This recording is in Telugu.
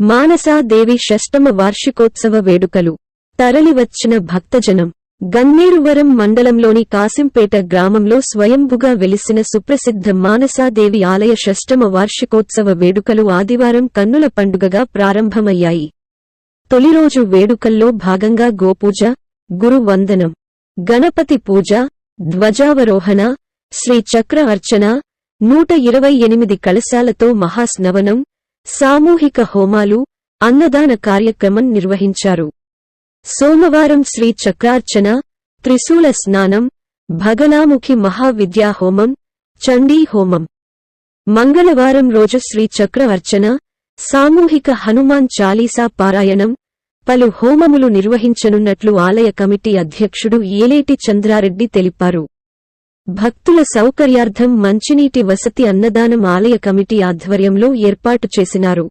మానసాదేవి షష్టమ వార్షికోత్సవ వేడుకలు. తరలివచ్చిన భక్తజనం. గన్నేరువరం మండలంలోని కాసింపేట గ్రామంలో స్వయంభుగా వెలిసిన సుప్రసిద్ధ మానసాదేవి ఆలయ షష్టమ వార్షికోత్సవ వేడుకలు ఆదివారం కన్నుల పండుగగా ప్రారంభమయ్యాయి. తొలిరోజు వేడుకల్లో భాగంగా గోపూజ గురువందనం గణపతి పూజ ధ్వజావరోహణ శ్రీచక్ర అర్చన నూట ఇరవై ఎనిమిది కలశాలతో మహాస్నవనం సామూహిక హోమాలు అన్నదాన కార్యక్రమం నిర్వహించారు. సోమవారం శ్రీ చక్రార్చన త్రిశూల స్నానం భగలాముఖి మహావిద్యా హోమం చండీ హోమం. మంగళవారం రోజు శ్రీ చక్రవర్చన సామూహిక హనుమాన్ చాలీసా పారాయణం పలు హోమములు నిర్వహించనున్నట్లు ఆలయ కమిటీ అధ్యక్షుడు ఏలేటి చంద్రారెడ్డి తెలిపారు. భక్తుల సౌకర్యార్థం మంచినీటి వసతి అన్నదానం ఆలయ కమిటీ ఆధ్వర్యంలో ఏర్పాటు చేసినారు.